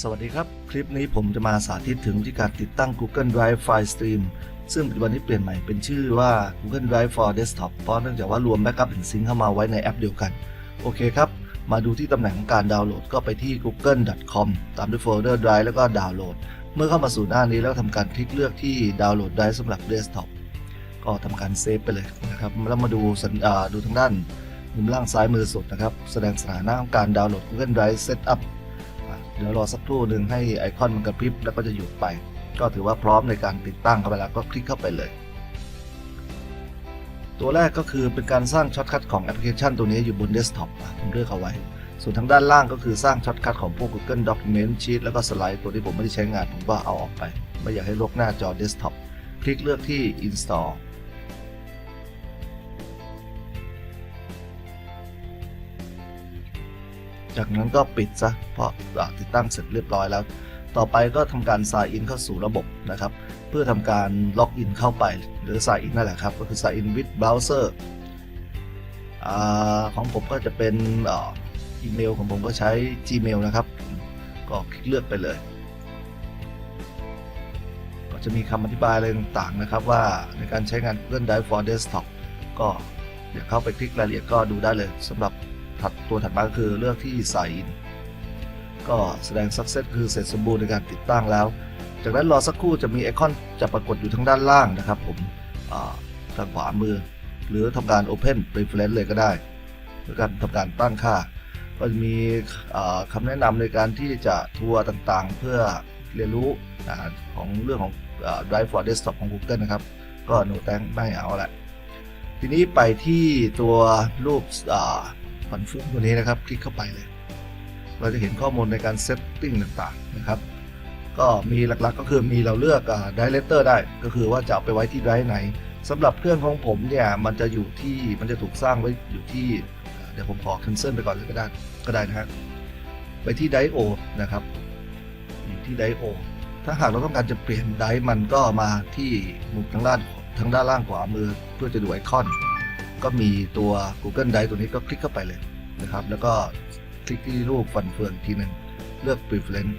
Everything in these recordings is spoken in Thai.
สวัสดีครับ คลิปนี้ผมจะมาสาธิตถึงวิธีการติดตั้ง Google Drive File Stream ซึ่งปัจจุบันนี้เปลี่ยนใหม่เป็นชื่อว่า Google Drive for Desktop เพราะเนื่องจากว่ารวมแบ็กอัพถึงซิงค์เข้ามาไว้ในแอปเดียวกัน โอเคครับ มาดูที่ตำแหน่งของการดาวน์โหลดก็ไปที่ google.com ตามด้วยโฟลเดอร์ Drive แล้วก็ดาวน์โหลด เมื่อเข้ามาสู่หน้านี้แล้วทำการคลิกเลือกที่ดาวน์โหลด Drive สำหรับ Desktop ก็ทำการเซฟไปเลยนะครับแล้วมาดูสัญอ่าดูทางด้านมุมล่างซ้ายมือสุดนะครับ แสดงสถานะของการดาวน์โหลด Google Drive Setup เดี๋ยวรอสักครู่หนึ่งให้ไอคอนมันกระพริบแล้วก็จะหยุดไป ก็ถือว่าพร้อมในการติดตั้งเข้าไปแล้วก็คลิกเข้าไปเลย ตัวแรกก็คือเป็นการสร้างช็อตคัทของแอปพลิเคชันตัวนี้อยู่บนเดสก์ท็อปผมเลือกเอาไว้ ส่วนทางด้านล่างก็คือสร้างช็อตคัทของพวก Google Document Sheet แล้วก็สไลด์ตัวที่ผมไม่ได้ใช้งานผมก็เอาออกไป ไม่อยากให้ลกหน้าจอเดสก์ท็อปคลิกเลือกที่ install จากนั้นก็ปิดซะเพราะติดตั้งเสร็จเรียบร้อยแล้ว ต่อไปก็ทำการ sign in เข้าสู่ระบบนะครับ เพื่อทำการล็อกอินเข้าไปหรือ sign in นั่นแหละครับ ก็คือ sign in with browser อของผมก็จะเป็นอ,อีเมลของผมก็ใช้ Gmail นะครับ ก็คลิกเลือกไปเลย ก็จะมีคำอธิบายอะไรต่างๆนะครับ ว่าในการใช้งาน Google Drive for Desktop ก็เดี๋ยวเข้าไปคลิกรายละเอียดก็ดูได้เลยสำหรับ ถัดตัวถัดมาก็คือเลือกที่ sign in ก็แสดง success คือเสร็จสมบูรณ์ในการติดตั้งแล้ว จากนั้นรอสักครู่จะมีไอคอนจะปรากฏอยู่ทางด้านล่างนะครับ ผมอ่าทางขวามือ หรือทำการ Open Reference เลยก็ได้หรือการทำการตั้งค่า ก็จะมีอ่าคำแนะนำในการที่จะทัวร์ต่างๆ เพื่อเรียนรู้ของเรื่องของ Drive for Desktop ของ Google นะครับ ก็โนแตงไม่เอาละทีนี้ไปที่ตัวรูป อ่าฝันฟุ้งตัวนี้นะครับ คลิกเข้าไปเลย เราจะเห็นข้อมูลในการเซตติ้งต่างๆนะครับ ก็มีหลักๆก็คือมีเราเลือกไดเรคเตอร์ได้ ก็คือว่าจะเอาไปไว้ที่ไดร์ไหนสำหรับเครื่องของผมเนี่ยมันจะอยู่ที่มันจะถูกสร้างไว้อยู่ที่เดี๋ยวผมขอ cancel ไปก่อนเลยก็ได้ก็ได้นะฮะไปที่ไดโอนะครับอยู่ที่ไดโอถ้าหากเราต้องการจะเปลี่ยนไดมันก็มาที่มุมทางด้านทางด้านล่างขวามือเพื่อจะดูไอคอน ก็มีตัว Google Drive ตัวนี้ก็คลิกเข้าไปเลย นะครับ แล้วก็คลิกที่รูปฟันเฟืองทีหนึ่งเลือก preference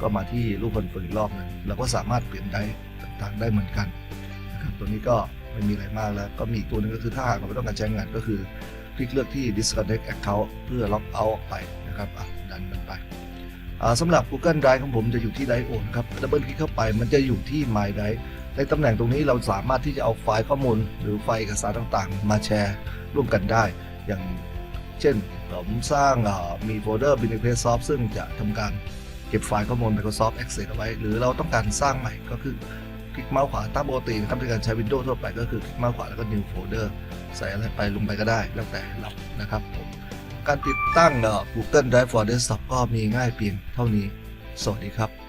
ก็มาที่รูปฟันเฟืองอีกรอบหนึงเราก็สามารถเปลี่ยนได้ต่างๆได้เหมือนกันนะครับตัวนี้ก็ไม่มีอะไรมากแล้วก็มีตัวหนึงก็คือถ้าหากเราไม่ต้องการใช้งานก็คือ คลิกเลือกที่ disconnect account เพื่อล็อกเอาออกไปนะครับดันมันไปสำหรับ Google Drive ของผมจะอยู่ที่ Drive โอนครับดับเบิลคลิกเข้าไปมันจะอยู่ที่ My Drive ในตำแหน่งตรงนี้เราสามารถที่จะเอาไฟล์ข้อมูล หรือไฟล์เอกสารต่างๆ มาแชร์ร่วมกันได้ อย่าง เช่น ผมสร้างมีโฟลเดอร์ b i n e Soft ซึ่งจะทำการเก็บไฟล์ข้อมูล Microsoft Access เอาไว้ หรือเราต้องการสร้างใหม่ก็คือคลิกเมาส์ขวาตามปกตินะครับในการใช้ Windows ทั่วไปก็คือคลิกเมาส์ขวาแล้วก็ New Folder ใส่อะไรไปลงไปก็ได้ แล้วแต่เรานะครับผมการติดตั้ง Google Drive for Desktop ก็มีง่ายเพียงเท่านี้ สวัสดีครับ